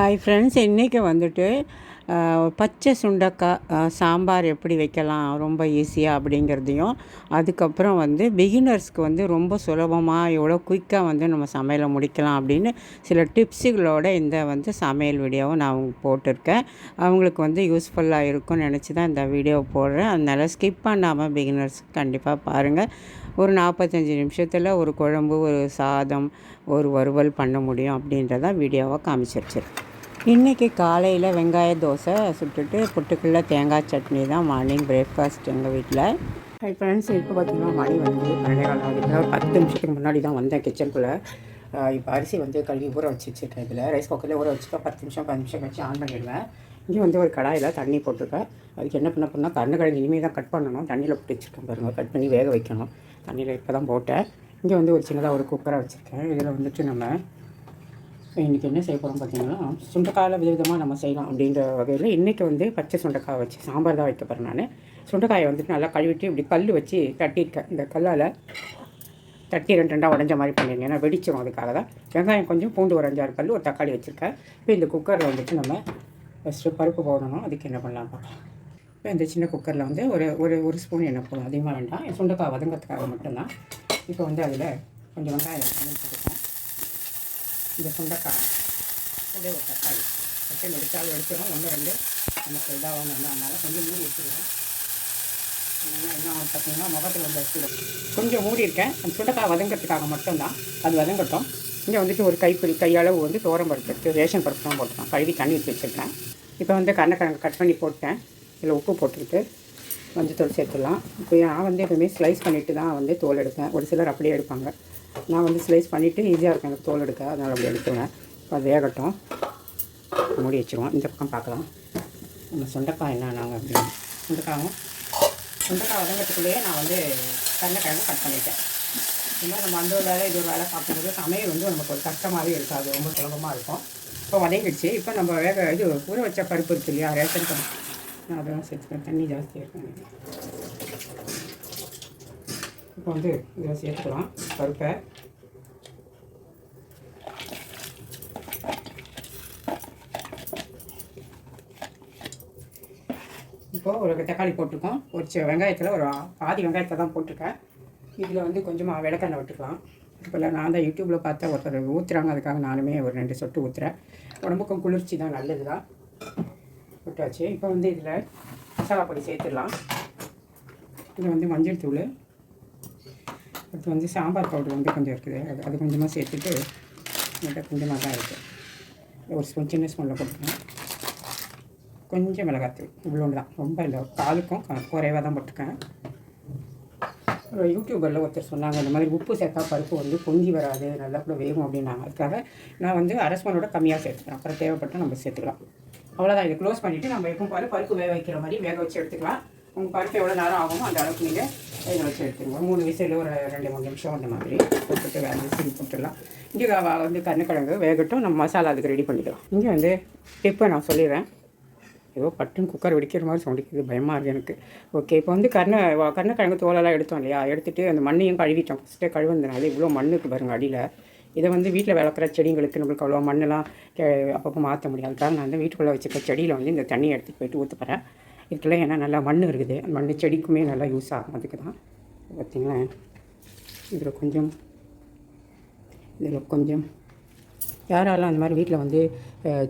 Hi friends இன்றைக்கி வந்துட்டு பச்சை சுண்டக்காய் சாம்பார் எப்படி வைக்கலாம் ரொம்ப ஈஸியாக அப்படிங்கிறதையும் அதுக்கப்புறம் வந்து பிகினர்ஸ்க்கு வந்து ரொம்ப சுலபமாக எவ்வளோ குயிக்காக வந்து நம்ம சமையலை முடிக்கலாம் அப்படின்னு சில டிப்ஸுகளோட இந்த வந்து சமையல் வீடியோவை நான் அவங்க போட்டிருக்கேன். அவங்களுக்கு வந்து யூஸ்ஃபுல்லாக இருக்கும்னு நினச்சி தான் இந்த வீடியோ போடுறேன். அதனால் ஸ்கிப் பண்ணாமல் பிகினர்ஸ் கண்டிப்பாக பாருங்கள் ஒரு நாற்பத்தஞ்சு நிமிஷத்தில் ஒரு குழம்பு ஒரு சாதம் ஒரு வறுவல் பண்ண முடியும் அப்படின்றத வீடியோவை காமிச்சிருச்சிருக்கேன் இன்றைக்கி காலையில் வெங்காய தோசை சுட்டுட்டு புட்டுக்குள்ள தேங்காய் சட்னி தான் மார்னிங் பிரேக்ஃபாஸ்ட் எங்கள் வீட்டில் ஹை ஃப்ரெண்ட்ஸ் இப்போ பார்த்தீங்கன்னா மணி வந்து பன்னெண்டே காலம் ஆகுது. ஒரு பத்து நிமிஷத்துக்கு முன்னாடி தான் வந்தேன் கிச்சனுக்குள்ளே இப்போ அரிசி வந்து கழுவி ஊற வச்சு வச்சுருக்கேன் இதில். ரைஸ் குக்கரில் ஊற வச்சுட்டு பத்து நிமிஷம் பத்து நிமிஷம் வச்சு ஆன் பண்ணிடுவேன். இங்கே வந்து ஒரு கடாயில் தண்ணி போட்டிருக்கேன். அதுக்கு என்ன பண்ண பண்ணால் கருணக்கிழங்கு இனிமேல் தான் கட் பண்ணணும். தண்ணியில் போட்டு வச்சுருக்கேன் பாருங்கள் கட் பண்ணி வேக வைக்கணும். தண்ணியில் இப்போ தான் போட்டேன். இங்கே வந்து ஒரு சின்னதாக ஒரு குக்கரை வச்சுருக்கேன். இதில் வந்துட்டு நம்ம இன்றைக்கி என்ன செய்ய போகிறோம் பார்த்தீங்கன்னா சுண்டைக்காயில் விதவிதமாக நம்ம செய்யலாம் அப்படின்ற வகையில் இன்றைக்கி வந்து பச்சை சுண்டைக்காய் வச்சு சாம்பார் தான் வைக்க போகிறேன் நான். சுண்டைக்காயை வந்துட்டு நல்லா கழுவிட்டு இப்படி கல் வச்சு தட்டியிருக்கேன். இந்த கல்லால் தட்டி ரெண்டு ரெண்டாக உடஞ்ச மாதிரி பண்ணிடுங்க ஏன்னா வெடிச்சிடும் அதுக்காக தான். வெங்காயம் கொஞ்சம் பூண்டு ஒரு அஞ்சாறு கல் ஒரு தக்காளி வச்சுருக்கேன். இப்போ இந்த குக்கரில் வந்துட்டு நம்ம ஃபஸ்ட்டு பருப்பு போடணும். அதுக்கு என்ன பண்ணலாம் பார்க்கலாம். இப்போ இந்த சின்ன குக்கரில் வந்து ஒரு ஒரு ஒரு ஸ்பூன் எண்ணெய் போடும் அதிகமாக வேண்டாம். சுண்டைக்காய் வதங்கிறதுக்காக மட்டும்தான். இப்போ வந்து அதில் கொஞ்சம் வெங்காயம் இந்த சுண்டைக்காய் கூட ஒரு தக்காளி. தட்டி நெடுத்தாலும் எடுத்துடும் ஒன்று ரெண்டு. நமக்கு இதாகவும் வந்து அதனால் கொஞ்சம் மூடி வச்சுருவேன் என்ன ஆகும் பார்த்தீங்கன்னா முகத்தில் வந்து வச்சுடும் கொஞ்சம் மூடி இருக்கேன். அந்த சுண்டைக்காய் வதங்கிறதுக்காக மட்டும்தான். அது வதங்கட்டும். இங்கே வந்துட்டு ஒரு கைப்பிடி கையளவு வந்து தோரம் பருப்பு ரேஷன் பருப்பு தான் போட்டுருக்கேன் கழுவி தண்ணி ஊற்றி வச்சுருக்கேன். இப்போ வந்து கண்ணக்கிழங்கு கட் பண்ணி போட்டேன். இதில் உப்பு போட்டுக்கிட்டு மஞ்சத்தூள் சேர்த்துடலாம். இப்போ நான் வந்து எப்பவுமே ஸ்லைஸ் பண்ணிவிட்டு தான் வந்து தோல் எடுப்பேன். ஒரு சிலர் அப்படியே எடுப்பாங்க. நான் வந்து ஸ்லைஸ் பண்ணிவிட்டு ஈஸியாக இருக்கும். எனக்கு தோல் எடுக்க. அதனால் அப்படி எடுத்துவேன் இப்போ அது வேகட்டும். மூடி வச்சுருவோம். இந்த பக்கம் பார்க்கலாம். நம்ம சுண்டைக்காய் என்ன நாங்கள் அப்படின்னு. சொண்டைக்காயும் சுண்டைக்காய் வதங்கிறதுக்குள்ளேயே நான் வந்து கருணக்கிழங்கு கட் பண்ணிட்டேன். ஏன்னா நம்ம அந்த ஒரு வேலை இது ஒரு வேலை பார்க்கும்போது சமையல் வந்து நமக்கு ஒரு கஷ்டமாகவே இருக்காது. ரொம்ப சுலபமாக இருக்கும். இப்போ வதங்கிடுச்சு. இப்போ நம்ம வேக இது ஊற வச்ச பருப்பு இருக்கு இல்லையா? ரேஷன் பருப்பு. நான் அதெல்லாம் சேர்த்துக்கிறேன் தண்ணி ஜாஸ்தியாக இருக்கும் இப்போ வந்து இதில் சேர்த்துக்கலாம். பருப்பை. இப்போது ஒரு தக்காளி போட்டிருக்கோம். ஒரு சி- வெங்காயத்தில் ஒரு பாதி வெங்காயத்தை தான் போட்டிருக்கேன். இதில் வந்து கொஞ்சமாக விளக்கெண்ணெய் விட்டுக்கலாம் இப்போ நான் தான் யூடியூப்பில் பார்த்தா ஒருத்தர் ஊற்றுறாங்க அதுக்காக நானுமே ஒரு ரெண்டு சொட்டு ஊற்றுறேன் உடம்புக்கும் குளிர்ச்சி தான் நல்லது தான் விட்டாச்சு இப்போ வந்து இதில் மசாலா பொடி சேர்த்துடலாம். இது வந்து மஞ்சள் தூள் அடுத்து வந்து சாம்பார் பவுடர் வந்து கொஞ்சம் இருக்குது. அது அது கொஞ்சமாக சேர்த்துட்டு என்கிட்ட கொஞ்சமாக தான் இருக்குது ஒரு ஸ்பூன் சின்ன ஸ்பூனில் போட்டுருக்கேன் கொஞ்சம் மிளகாத்தூள் இவ்வளோண்டு தான். ரொம்ப இல்லை. காலுக்கும் குறைவாக தான் போட்டிருக்கேன். ஒரு யூடியூபரில் ஒருத்தர் சொன்னாங்க இந்த மாதிரி உப்பு சேர்த்தா பருப்பு வந்து பொங்கி வராது நல்லா கூட வேகும் அப்படின்னாங்க. அதுக்காக நான் வந்து அரை கம்மியாக சேர்த்துக்கிறேன். அப்புறம் தேவைப்பட்டால் நம்ம சேர்த்துக்கலாம். அவ்வளோதான் இதை க்ளோஸ் பண்ணிவிட்டு நம்ம எப்பவும் பாரு பருப்பு வேக வைக்கிற மாதிரி வேக வச்சு எடுத்துக்கலாம். உங்கள் பருப்பு எவ்வளோ நேரம் ஆகுமோ அந்த அளவுக்கு நீங்கள் வேக வச்சு எடுத்துக்கலாம் மூணு விசில் ஒரு ரெண்டு மூணு நிமிஷம் அந்த மாதிரி போட்டுட்டு வேலை விசில் போட்டுடலாம். இங்கே வந்து கருணக்கிழங்கு வேகட்டும் நம்ம மசாலா அதுக்கு ரெடி பண்ணிக்கலாம். இங்கே வந்து டிப்பை நான் சொல்லிடுறேன். ஏதோ பட்டுன்னு குக்கர் வெடிக்கிற மாதிரி சவுண்டிக்குது பயமாக இருக்குது எனக்கு. ஓகே இப்போ வந்து கருணை வ- கருணக்கிழங்கு தோலெல்லாம் எடுத்தோம் இல்லையா? எடுத்துகிட்டு அந்த மண்ணையும் கழுவிட்டோம். ஃபஸ்ட்டே கழுவுனதுனால இவ்வளோ மண்ணுக்கு பாருங்கள் அடியில். இதை வந்து வீட்டில் வளர்க்குற செடிங்களுக்கு நம்மளுக்கு அவ்வளோ மண்ணெல்லாம் கே அப்பப்போ மாற்ற முடியாது. நான் வந்து வீட்டுக்குள்ளே வச்சுருக்க செடியில் வந்து இந்த தண்ணியை எடுத்துகிட்டு போயிட்டு ஊற்றுப்பறேன் இதுக்கெல்லாம் ஏன்னா நல்லா மண் இருக்குது. அந்த மண் செடிக்குமே நல்லா யூஸ் ஆகும். அதுக்கு தான். பார்த்திங்களா இதில் கொஞ்சம் இதில் கொஞ்சம். யாரெல்லாம் அந்த மாதிரி வீட்டில் வந்து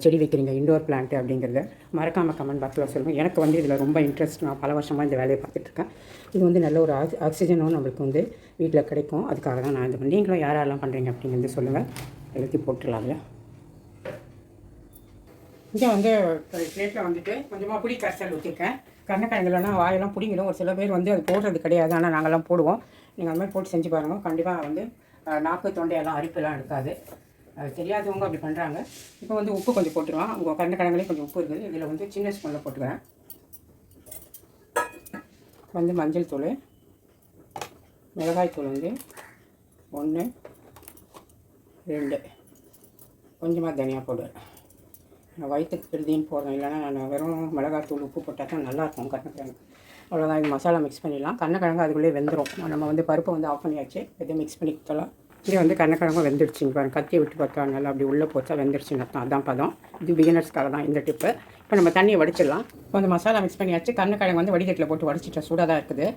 செடி வைக்கிறீங்க இண்டோர் பிளான்ட் அப்படிங்கிறத மறக்காமல் கமெண்ட் பாக்ஸில் சொல்லுங்கள் எனக்கு வந்து இதில் ரொம்ப இன்ட்ரெஸ்ட் நான் பல வருஷமாக இந்த வேலையை பார்த்துட்ருக்கேன் இது வந்து நல்ல ஒரு ஆக்சி ஆக்சிஜனும் நம்மளுக்கு வந்து வீட்டில் கிடைக்கும். அதுக்காக தான் நான் இது பண்ணி நீங்களும் யாரெல்லாம் பண்ணுறீங்க அப்படிங்கிறது சொல்லுங்கள் எல்லாத்தையும் போட்டுடலாம் அதில். இங்கே வந்து பிளேட்டில் வந்துட்டு கொஞ்சமாக புளி கரைசல் ஊற்றிருக்கேன் கருணக்கிழங்குலனா வாயெல்லாம் பிடிங்கிடும். ஒரு சில பேர் வந்து அது போடுறது கிடையாது. ஆனால் நாங்கள்லாம் போடுவோம். நீங்கள் அந்த மாதிரி போட்டு செஞ்சு பாருங்கள் கண்டிப்பாக வந்து நாக்கு தொண்டையெல்லாம் அரிப்பெல்லாம் எடுக்காது. அது தெரியாதவங்க அப்படி பண்ணுறாங்க இப்போ வந்து உப்பு கொஞ்சம் போட்டுருவான் உங்கள் கருணக்கிழங்குலேயும் கொஞ்சம் உப்பு இருக்குது. இதில் வந்து சின்ன ஸ்பூனில் போட்டுக்கிறேன். வந்து மஞ்சள் தூள் மிளகாய் தூள் வந்து ஒன்று ரெண்டு. கொஞ்சமாக தனியாக போடுவேன். நான் வயிற்றுக்கு பெருதின்னு போடுறேன். இல்லைன்னா நான் வெறும் மிளகாத்தூள் உப்பு போட்டால் தான் நல்லாயிருக்கும் கருணக்கிழங்கு அவ்வளோதான் இது மசாலா மிக்ஸ் பண்ணிடலாம். கண்ணக்கிழங்கு அதுக்குள்ளேயே வெந்துடும் நம்ம வந்து பருப்பை வந்து ஆஃப் பண்ணியாச்சு. இதை மிக்ஸ் பண்ணி கொடுத்தலாம் இங்கே வந்து கண்ணக்கிழங்கு வெந்துடுச்சுங்க பாருங்க. கத்தியை விட்டு பார்த்தா நல்லா அப்படி உள்ளே போச்சா வெந்துடுச்சுன்னு அர்த்தம். அதான் பதம். இது பிகினர்ஸ்க்காக தான் இந்த டிப்பு இப்போ நம்ம தண்ணியை வடிச்சிடலாம். இப்போ அந்த மசாலா மிக்ஸ் பண்ணியாச்சு. கண்ணக்கிழங்கு வந்து வடிகட்டில் போட்டு வடிச்சிட்டேன் சூடாக தான் இருக்குது.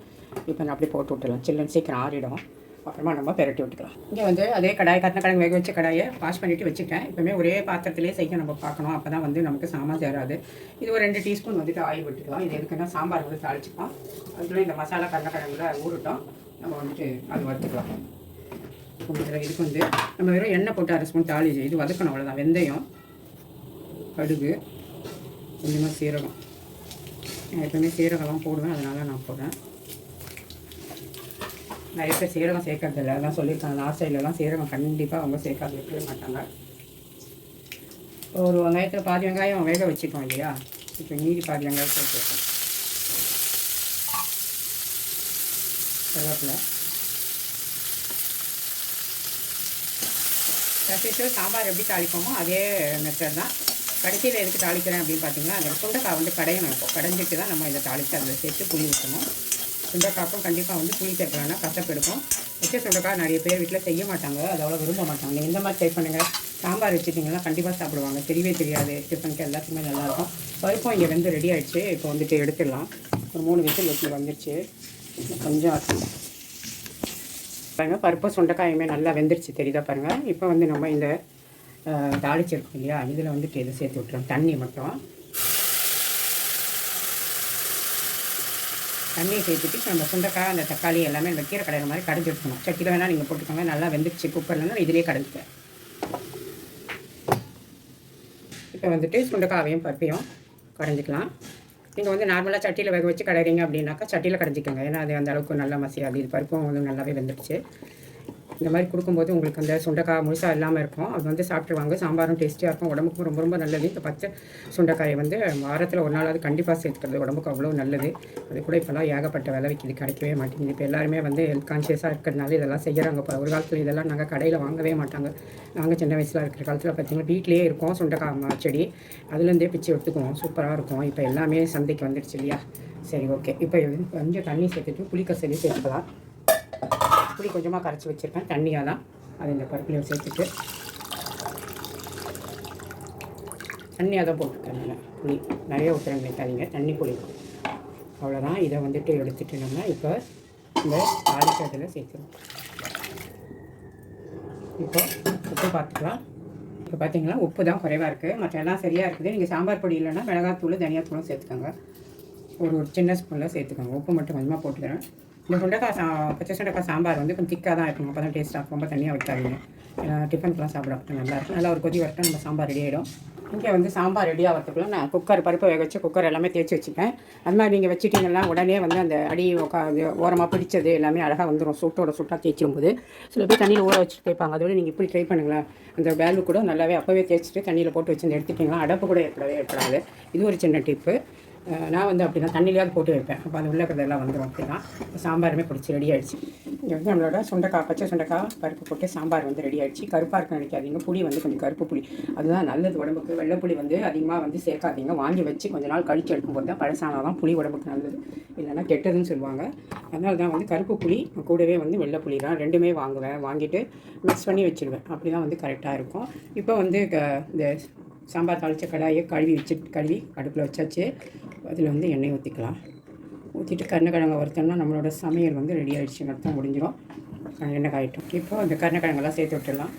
இப்போ நான் அப்படியே போட்டு விட்டுலாம் சில்லுன்னு சீக்கிரம் ஆறிடும். அப்புறமா நம்ம பெரட்டி விட்டுக்கலாம். இங்கே வந்து அதே கடாய் கருணக்கிழங்கு வேக வச்ச கடாயை வாஷ் பண்ணிவிட்டு வச்சுட்டேன் எப்போவுமே ஒரே பாத்திரத்திலே செய்ய நம்ம பார்க்கணும். அப்போ தான் வந்து நமக்கு சாமா சேராது. இது ஒரு ரெண்டு டீஸ்பூன் வந்துட்டு ஆயில் விட்டுக்கலாம். இது எதுக்குன்னா சாம்பார் வந்து தாளிச்சுக்கலாம். அதுக்குள்ளே இந்த மசாலா கருணக்கிழங்குல ஊறட்டும். நம்ம வந்துட்டு அது வறுத்துக்கலாம். இதுக்கு வந்து நம்ம வெறும் எண்ணெய் போட்டு அரை ஸ்பூன் தாளிச்சு இது வதக்கணும் அவ்வளோதான் வெந்தயம் கடுகு கொஞ்சமாக சீரகம். நான் எப்பவுமே சீரகம்லாம் போடுவேன். அதனால நான் போடுறேன். நிறைய பேர் சீரகம் சேர்க்கறதில்ல அதான் சொல்லியிருக்காங்க. நார்த் சைட்லலாம் சீரகம் கண்டிப்பாக அவங்க சேர்க்காது. இருக்கவே மாட்டாங்க. ஒரு வெங்காயத்தில் பாதி வெங்காயம் வேக வச்சுக்கோம் இல்லையா? இப்போ மீதி பாதி வெங்காயத்தை வச்சுருக்கோம் கருவேப்பிலை. சாம்பார் எப்படி தாளிப்போமோ அதே மெத்தட் தான். கடைசியில் எதுக்கு தாளிக்கிறேன் அப்படின்னு பார்த்தீங்கன்னா அந்த சுண்டைக்காய் வந்து கடையணும் இருக்கும் கடைஞ்சிட்டு தான் நம்ம இதை தாளித்து அதில் சேர்த்து புளி ஊற்றணும் சுண்டைக்காக்கும் கண்டிப்பாக வந்து புளி சேர்க்கலன்னா கசப்பு இருக்கும். வச்ச சுண்டைக்காய் நிறைய பேர் வீட்டில் செய்ய மாட்டாங்க. அது அவ்வளோ விரும்ப மாட்டாங்க. இந்த மாதிரி ட்ரை பண்ணுங்கள் சாம்பார் வச்சுட்டிங்கன்னா கண்டிப்பாக சாப்பிடுவாங்க. தெரியவே தெரியாது. டிஃபனுக்கு எல்லாத்துக்குமே நல்லாயிருக்கும் பருப்பும் இங்கே வந்து ரெடி ஆகிடுச்சு இப்போ வந்துட்டு எடுத்துடலாம். ஒரு மூணு விசில் வச்சு வந்துருச்சு. கொஞ்சம் பாருங்கள் பருப்பு சுண்டைக்காயுமே நல்லா வெந்துருச்சு. தெரியுதா பாருங்கள் இப்போ வந்து நம்ம இந்த தாளிச்சிருக்கோம் இல்லையா? இதில் வந்துட்டு இதை சேர்த்து விட்டுறோம். தண்ணி மட்டும். தண்ணியை சேர்த்துட்டு நம்ம சுண்டைக்காய் அந்த தக்காளி எல்லாமே இந்த கீரை கடையிற மாதிரி கடைஞ்சி எடுக்கணும் சட்டியில் வேணால் நீங்கள் போட்டுக்கோங்க. நல்லா வெந்துருச்சு. குக்கர்லன்னா இதிலே கடைஞ்சிப்பேன் இப்போ வந்துட்டு சுண்டைக்காவையும் பருப்பையும் கடைஞ்சிக்கலாம் நீங்கள் வந்து நார்மலாக சட்டியில் வேக வச்சு கடைறீங்க அப்படின்னாக்கா சட்டியில் கடைஞ்சிக்கோங்க. ஏன்னா அது அந்த அளவுக்கு நல்லா மசியாது இது பருப்பும் வந்து நல்லாவே வெந்துடுச்சு இந்த மாதிரி கொடுக்கும்போது உங்களுக்கு அந்த சுண்டைக்காய் முழுசாக இல்லாமல் இருக்கும். அது வந்து சாப்பிட்ருவாங்க சாம்பாரும் டேஸ்டியாக இருக்கும். உடம்புக்கும் ரொம்ப ரொம்ப நல்லது. இந்த பச்சை சுண்டைக்காயை வந்து வாரத்தில் ஒரு நாளாவது கண்டிப்பாக சேர்த்துக்கிறது உடம்புக்கு அவ்வளோ நல்லது. அது கூட இப்போல்லாம் ஏகப்பட்ட விலை விற்கிது கிடைக்கவே மாட்டேங்குது. இப்போ எல்லாருமே வந்து ஹெல்த் கான்ஷியஸாக இருக்கிறதுனால இதெல்லாம் செய்கிறாங்க இப்போ ஒரு காலத்தில் இதெல்லாம் நாங்கள் கடையில் வாங்கவே மாட்டாங்க. நாங்கள் சின்ன வயசில் இருக்கிற காலத்தில் பார்த்தீங்கன்னா வீட்டிலேயே இருக்கோம் சுண்டைக்காய் செடி. அதுலேருந்தே பிச்சு எடுத்துக்குவோம். சூப்பராக இருக்கும். இப்போ எல்லாமே சந்தைக்கு வந்துடுச்சு இல்லையா? சரி ஓகே இப்போ கொஞ்சம் தண்ணி சேர்த்துட்டு புளிக்கசலி சேர்த்துக்கலாம். புளி கொஞ்சமாக கரைச்சி வச்சுருக்கேன் தண்ணியாக தான் அது இந்த பருப்புலையும் சேர்த்துட்டு. தண்ணியாக தான் போட்டுருக்கேன் புளி. நிறைய ஊற்றுற நினைக்காதீங்க தண்ணி புளி. அவ்வளோதான் இதை வந்துட்டு எடுத்துட்டு நம்ம இப்போ இந்த தாளிக்கிறதுல சேர்த்துருவோம் இப்போ உப்பு பார்த்துக்கலாம். இப்போ பார்த்தீங்கன்னா உப்பு தான் குறைவாக இருக்குது மற்ற எல்லாம் சரியாக இருக்குது. நீங்கள் சாம்பார் பொடி இல்லைன்னா மிளகாத்தூள் தனியாத்தூளும் சேர்த்துக்கோங்க. ஒரு ஒரு சின்ன ஸ்பூனில் சேர்த்துக்கோங்க. உப்பு மட்டும் கொஞ்சமாக போட்டுக்கிறேன். இந்த சுண்டைக்காய் சா பச்சை சுண்டைக்காய் சாம்பார் வந்து கொஞ்சம் திக்காக தான் இருக்கும். அப்போ தான் டேஸ்ட்டாக இருக்கும் ரொம்ப தண்ணியாக வைக்காதீங்க ஏன்னா டிஃபனுக்குலாம் சாப்பிட நல்லாயிருக்கும் நல்லா நல்லா ஒரு கொதி வரட்டும் நம்ம சாம்பார் ரெடி ஆகிடும் இங்கே வந்து சாம்பார் ரெடி ஆகிறதுக்குள்ள நான் குக்கர் பருப்பு வேக வச்சு குக்கர் எல்லாமே தேய்ச்சி வச்சுப்பேன். அது மாதிரி நீங்கள் வச்சுட்டிங்கன்னா உடனே வந்து அந்த அடி உட்காந்து ஓரமாக பிடிச்சது எல்லாமே அழகாக வந்துடும் சூட்டோட சூட்டாக தேய்ச்சிரும்போது. சில பேர் தண்ணியில் ஊற வச்சுட்டு தேய்ப்பாங்க. அதோட நீங்கள் இப்படி ட்ரை பண்ணுங்களேன் அந்த வேல்வு கூட நல்லாவே அப்போவே தேய்ச்சிட்டு தண்ணியில் போட்டு வச்சு எடுத்துட்டிங்கன்னா அடப்பு கூட ஏற்படவே ஏற்படாது. இது ஒரு சின்ன டிப்பு நான் வந்து அப்படி தான் தண்ணியிலேயாவது போட்டு வைப்பேன். அப்போ அது உள்ள இருக்கிறதெல்லாம் வந்துடும் அப்படி தான் சாம்பாருமே பிடிச்சி ரெடி ஆகிடுச்சு இங்கே வந்து நம்மளோட சுண்டைக்காய் பச்சை சுண்டைக்காய் பருப்பு போட்டு சாம்பார் வந்து ரெடி ஆகிடுச்சு கருப்பாக இருக்க நினைக்காதீங்க. புளி வந்து கொஞ்சம் கருப்பு புளி. அதுதான் நல்லது உடம்புக்கு. வெள்ளை புளி வந்து அதிகமாக வந்து சேர்க்காதீங்க. வாங்கி வச்சு கொஞ்ச நாள் கழிச்சு எடுக்கும்போது தான் பழசானால் தான் புளி உடம்புக்கு நல்லது. இல்லைன்னா கெட்டதுன்னு சொல்லுவாங்க. அதனால தான் வந்து கருப்பு புளி கூடவே வந்து வெள்ளை புளி தான் ரெண்டுமே வாங்குவேன். வாங்கிட்டு மிக்ஸ் பண்ணி வச்சுருவேன். அப்படி தான் வந்து கரெக்டாக இருக்கும். இப்போ வந்து க- இந்த சாம்பார் தாளித்த கடாயை கழுவி வச்சு கழுவி அடுப்பில் வச்சாச்சு. அதில் வந்து எண்ணெய் ஊற்றிக்கலாம். ஊற்றிட்டு கருணக்கிழங்கு வறுத்தோம்னா நம்மளோட சமையல் வந்து ரெடி ஆகிடுச்சு தான் முடிஞ்சிடும் எண்ணெய் காயட்டும். இப்போ அந்த கருணக்கிழங்கெல்லாம் சேர்த்து விட்டுடலாம்.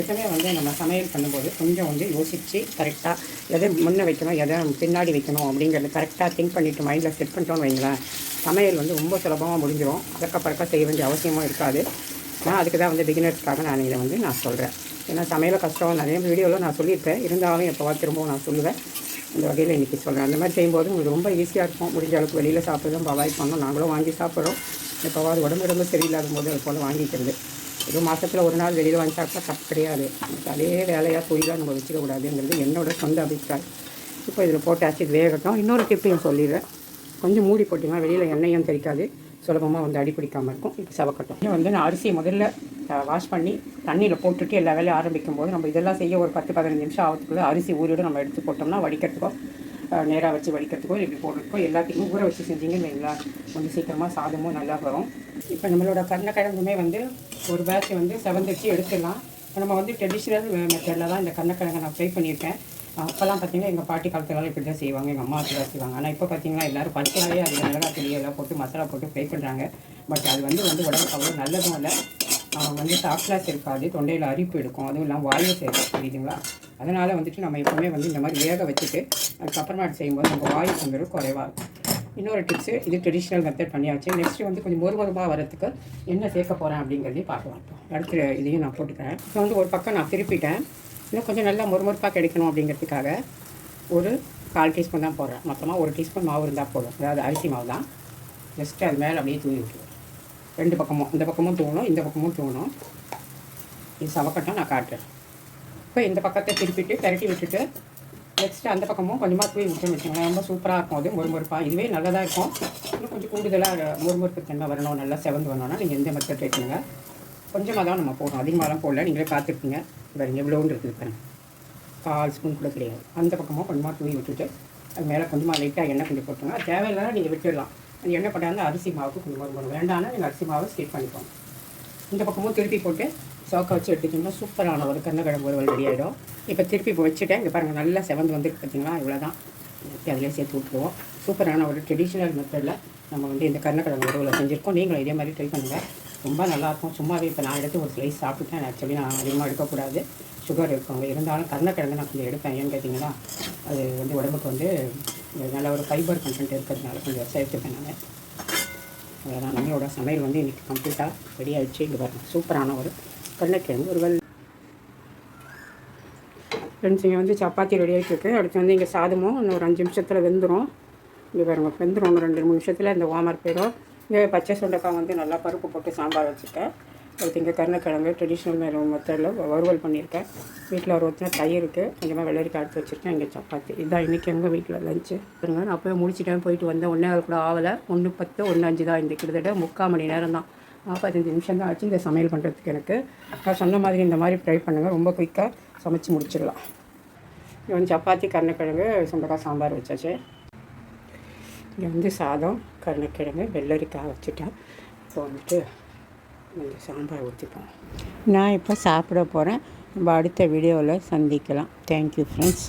எப்பவுமே வந்து நம்ம சமையல் பண்ணும்போது கொஞ்சம் வந்து யோசித்து கரெக்டாக எதை முன்ன வைக்கணும் எதை பின்னாடி வைக்கணும் அப்படிங்கிறது கரெக்டாக திங்க் பண்ணிவிட்டு மைண்டில் செட் பண்ணிட்டோம்னு வைங்களேன். சமையல் வந்து ரொம்ப சுலபமாக முடிஞ்சிடும் அதற்க பறக்க செய்ய வேண்டிய அவசியமும் இருக்காது. நான் அதுக்கு தான் வந்து பிகினர்ஸ்க்காக நான் இதை வந்து நான் சொல்கிறேன் ஏன்னா சமையல கஷ்டம் நிறைய வீடியோவில் நான் சொல்லியிருப்பேன். இருந்தாலும் எப்போவா திரும்பவும் நான் சொல்லுவேன். இந்த வகையில் இன்றைக்கி சொல்கிறேன் அந்த மாதிரி செய்யும்போது உங்களுக்கு ரொம்ப ஈஸியாக இருக்கும். முடிஞ்ச அளவுக்கு வெளியில் சாப்பிட்றதும் அவாய்ட் பண்ணோம் நாங்களும் வாங்கி சாப்பிட்றோம். எப்போவாது உடம்பு உடம்பு சரியில்லாத போது அது போல் வாங்கிக்கிறது. எதுவும் மாதத்தில் ஒரு நாள் வெளியில் வாங்கி சாப்பிட்டா தப்பு கிடையாது. அதே வேலையாக தொழிலாக நம்ம வச்சுக்கக்கூடாதுங்கிறது என்னோட சொந்த அபிப்பிராயம். இப்போ இதில் போட்டாச்சு இது வேகட்டும். இன்னொரு டிப்பையும் சொல்லிடுறேன். கொஞ்சம் மூடி போட்டிங்கன்னா வெளியில் எண்ணெயும் தெரிக்காது சுலபமாக வந்து அடி பிடிக்காமல் இருக்கும். இப்போ சவக்கட்டும் இன்னும் வந்து நான் அரிசியை முதல்ல வாஷ் பண்ணி தண்ணியில் போட்டுட்டு எல்லா வேலையும் ஆரம்பிக்கும் போது நம்ம இதெல்லாம் செய்ய ஒரு பத்து பதினஞ்சு நிமிஷம் ஆகிறதுக்குள்ளே அரிசி ஊறிடும் நம்ம எடுத்து போட்டோம்னா வடிக்கிறதுக்கோ நேராக வச்சு வடிக்கிறதுக்கோ இப்படி போடுறதுக்கோ எல்லாத்தையும் ஊற வச்சு செஞ்சீங்கன்னு வைங்களா கொஞ்சம் சீக்கிரமாக சாதமும் நல்லா வரும். இப்போ நம்மளோட கருணக்கிழங்குமே வந்து ஒரு பேட்ச் வந்து செவந்துச்சு எடுத்துடலாம். இப்போ நம்ம வந்து ட்ரெடிஷ்னல் மெத்தடில் தான் இந்த கருணக்கிழங்கை நான் ஃப்ரை பண்ணியிருக்கேன். அப்போல்லாம் பார்த்தீங்கன்னா எங்கள் பாட்டி காலத்துலலாம் இப்படி தான் செய்வாங்க எங்கள் அம்மா அப்படி தான் செய்வாங்க. ஆனால் இப்போ பார்த்தீங்கன்னா எல்லோரும் பச்சையாகவே அது மிளகா தெரியலாம் போட்டு மசாலா போட்டு ஃப்ரை பண்ணுறாங்க பட் அது வந்து வந்து உடம்புக்கு அவ்வளோ நல்லதும் இல்லை. வந்து சாஃப்ட்லாஸ் இருக்காது தொண்டையில் அரிப்பு எடுக்கும். அதுவும் இல்லாமல் வாயு சேர்க்கும் புரியுதுங்களா? அதனால் வந்துட்டு நம்ம எப்போவுமே வந்து இந்த மாதிரி வேக வச்சுட்டு அதுக்கப்புறமா அது செய்யும்போது நம்ம வாயு தொந்தரவு குறைவாக இருக்கும். இன்னொரு டிப்ஸு இது ட்ரெடிஷ்னல் மெத்தட் பண்ணியாச்சு. நெக்ஸ்ட்டு வந்து கொஞ்சம் மொறுமொறுமாக வரத்துக்கு என்ன சேர்க்க போகிறேன் அப்படிங்கிறதையும் பார்க்கலாம். அடுத்த இதையும் நான் போட்டுக்கிறேன். இப்போ வந்து ஒரு பக்கம் நான் திருப்பிட்டேன். இன்னும் கொஞ்சம் நல்லா மொறுமொறுப்பாக கிடைக்கணும் அப்படிங்கிறதுக்காக ஒரு கால் டீஸ்பூன் தான் போடுறேன். மொத்தமாக ஒரு டீஸ்பூன் மாவு இருந்தால் போதும். அதாவது அரிசி மாவு தான். ஜஸ்ட்டு அது மேலே அப்படியே தூவி விட்டுருவேன். ரெண்டு பக்கமும் இந்த பக்கமும் தூவணும் இந்த பக்கமும் தூணும் இது சவக்கட்டும் நான் காட்டுறேன். இப்போ இந்த பக்கத்தை திருப்பிட்டு பெரட்டி விட்டுட்டு நெக்ஸ்ட்டு அந்த பக்கமும் கொஞ்சமாக தூவி விட்டு வச்சுக்கோங்களேன். ரொம்ப சூப்பராக இருக்கும் அது முறுமுறுப்பாக இதுவே நல்லதாக இருக்கும். இன்னும் கொஞ்சம் கூடுதலாக முறுமுறுப்பு தன்மை வரணும் நல்லா செவந்து வரணும்னா நீங்கள் எந்த மெத்தட் ட்ரை பண்ணுங்கள் கொஞ்சமாக தான் நம்ம போடணும் அதிகமாகலாம் போடல நீங்களே பார்த்துருப்பீங்க. பாருங்க எவ்வளோன்னு இருக்குது பாருங்க. கால் ஸ்பூன் கூட கிடையாது. அந்த பக்கமாக கொஞ்சமாக தூவி விட்டுட்டு அது மேலே கொஞ்சமாக லைட்டாக எண்ணெய் கொஞ்சம் போட்டுருங்க தேவையில்லாத நீங்கள் விட்டுடலாம். அது எண்ணெய் போட்டாங்க அரிசி மாவுக்கு கொஞ்சம் மறுபடியும் வேண்டாம்னா நீங்கள் அரிசி மாவை ஸ்கிப் பண்ணிப்போம் இந்த பக்கமும் திருப்பி போட்டு சோக்க வச்சு எடுத்துக்கிட்டோம்னா சூப்பரான ஒரு கருணக்கிழங்கு ஒரு ரெடி ஆகிடும் இப்போ திருப்பி இப்போ வச்சுட்டேன். இங்கே பாருங்கள் நல்லா செவந்து வந்துருக்கு பார்த்தீங்களா இவ்வளோ தான் அதிலே சேர்த்து விட்டுருவோம். சூப்பரான ஒரு ட்ரெடிஷ்னல் மெத்தடில் நம்ம வந்து இந்த கருணக்கிழங்கு உறவில் செஞ்சுருக்கோம். நீங்களும் இதே மாதிரி ட்ரை பண்ணுங்கள் ரொம்ப நல்லாயிருக்கும். சும்மாவே இப்போ நான் எடுத்து ஒரு ஸ்லைஸ் சாப்பிட்டேன் ஆக்சுவலி நான் அதிகமாக எடுக்கக்கூடாது. சுகர் இருக்கவங்க இருந்தாலும் கருணக்கிழங்கு நான் கொஞ்சம் எடுப்பேன். ஏன்னு கேட்டிங்கன்னா அது வந்து உடம்புக்கு வந்து நல்ல ஒரு ஃபைபர் கண்டென்ட் இருக்கிறதுனால கொஞ்சம் சேர்த்துப்பேன் நான். அவ்வளோதான் நம்மளோட சமையல் வந்து இன்றைக்கி கம்ப்ளீட்டாக ரெடி ஆகிடுச்சு இங்கே பாருங்கள் சூப்பரான ஒரு கருணக்கிழங்கு ஒரு வெல் ஃப்ரெண்ட்ஸ் இங்கே வந்து சப்பாத்தி ரெடி ஆகிட்டு அடுத்து வந்து இங்கே சாதமும் இன்னும் ஒரு அஞ்சு நிமிஷத்தில் வெந்துடும் இங்கே பாருங்கள் வெந்துடும் ரெண்டு மூணு நிமிஷத்தில் இந்த ஓமர் போயிடும். இங்கே பச்சை சுண்டைக்காய் வந்து நல்லா பருப்பு போட்டு சாம்பார் வச்சுருக்கேன் அடுத்து இங்கே கருணக்கிழங்கு ட்ரெடிஷ்னல் மேலே மெத்தடில் வறுவல் பண்ணியிருக்கேன். வீட்டில் ஒரு ஒருத்தன தயிர் இருக்குது கொஞ்சமாக வெள்ளரிக்காய் எடுத்து வச்சுருக்கேன். இங்கே சப்பாத்தி. இதுதான் இன்றைக்கி எங்கள் வீட்டில் லஞ்சு பாருங்க நான் அப்போயே முடிச்சிட்டேன். போயிட்டு வந்தேன். ஒன்றே கூட ஆகலை. ஒன்று பத்து ஒன்று அஞ்சு தான் இந்த கிட்டத்தட்ட முக்கால் மணி நேரம் தான். நாற்பத்தஞ்சு நிமிஷம் தான் ஆச்சு இந்த சமையல் பண்ணுறதுக்கு எனக்கு. நான் சொன்ன மாதிரி இந்த மாதிரி ட்ரை பண்ணுங்கள் ரொம்ப குயிக்காக சமைச்சு முடிச்சிடலாம். இங்கே வந்து சப்பாத்தி கருணக்கிழங்கு சுண்டக்காய் சாம்பார் வச்சாச்சு. இங்கே வந்து சாதம் கருணக்கிழங்கு வெள்ளரிக்காய் வச்சுட்டேன். இப்போ வந்துட்டு இந்த சாம்பார் ஊற்றிப்போம் நான் இப்போ சாப்பிட போகிறேன் நம்ம அடுத்த வீடியோவில் சந்திக்கலாம். Thank you friends